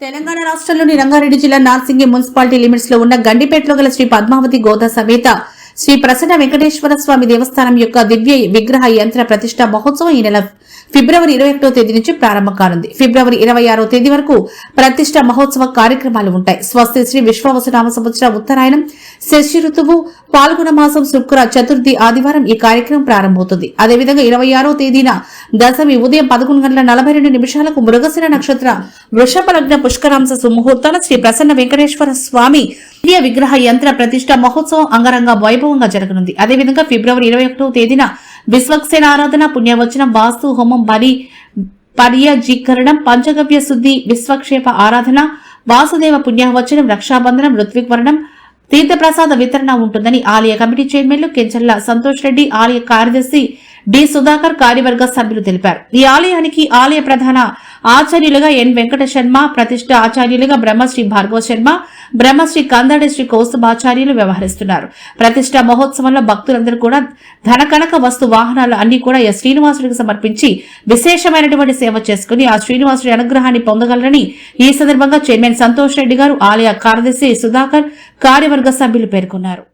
తెలంగాణ రాష్ట్రంలోని రంగారెడ్డి జిల్లా నార్సింగి మున్సిపాలిటీ లిమిట్స్లో ఉన్న గండిపేటలో గల శ్రీ పద్మావతి గోదా సమేత శ్రీ ప్రసన్న వెంకటేశ్వర స్వామి దేవస్థానం యొక్క దివ్య విగ్రహ యంత్ర ప్రతిష్ట మహోత్సవం ఈ నెల ఫిబ్రవరి ఇరవై ఒకటో తేదీ నుంచి ప్రారంభం కానుంది. ఫిబ్రవరి ఇరవై ఆరో తేదీ వరకు ప్రతిష్ట మహోత్సవ కార్యక్రమాలు ఉంటాయి. స్వస్తి శ్రీ విశ్వవసనామ సంవత్సర ఉత్తరాయణం శశి ఋతువు పాల్గొన మాసం శుక్ర చతుర్థి ఆదివారం ఈ కార్యక్రమం ప్రారంభమవుతుంది. అదేవిధంగా ఇరవై ఆరో తేదీన దశమి ఉదయం పదకొండు గంటల నలభై రెండు నిమిషాలకు మృగశిర నక్షత్ర వృషభ లగ్న పుష్కరాంశ సుముహూర్తాన శ్రీ ప్రసన్న వెంకటేశ్వర స్వామి విగ్రహ యంత్ర ప్రతిష్ట మహోత్సవం అంగరంగ వైభవంగా జరగనుంది. అదేవిధంగా ఫిబ్రవరి ఇరవై ఒకటో తేదీన విశ్వక్సేన ఆరాధన పుణ్యవచనం వాస్తు హోమం బలి పర్యజీకరణం పంచగవ్య శుద్ధి విశ్వక్షేప ఆరాధన వాసుదేవ పుణ్యవచనం రక్షాబంధనం ఋత్విక్వరణం తీర్థప్రసాద వితరణ ఉంటుందని ఆలయ కమిటీ చైర్మన్లు కెంచర్ల సంతోష్ రెడ్డి ఆలయ కార్యదర్శి డి సుధాకర్ కార్యవర్గ సభ్యులు తెలిపారు. ఈ ఆలయానికి ఆలయ ప్రధాన ఆచార్యులుగా ఎన్ వెంకట శర్మ ప్రతిష్ట ఆచార్యులుగా బ్రహ్మశ్రీ భార్గవ శర్మ బ్రహ్మశ్రీ కందడి శ్రీ కౌస్తుభాచార్యులు వ్యవహరిస్తున్నారు. ప్రతిష్ట మహోత్సవంలో భక్తులందరూ కూడా ధనకనక వస్తు వాహనాలు అన్ని కూడా ఎస్ శ్రీనివాసుడికి సమర్పించి విశేషమైనటువంటి సేవ చేసుకుని ఆ శ్రీనివాసుడి అనుగ్రహాన్ని పొందగలరని ఈ సందర్భంగా చైర్మన్ సంతోష్ రెడ్డి గారు ఆలయ కార్యదర్శి సుధాకర్ కార్యవర్గ సభ్యులు పేర్కొన్నారు.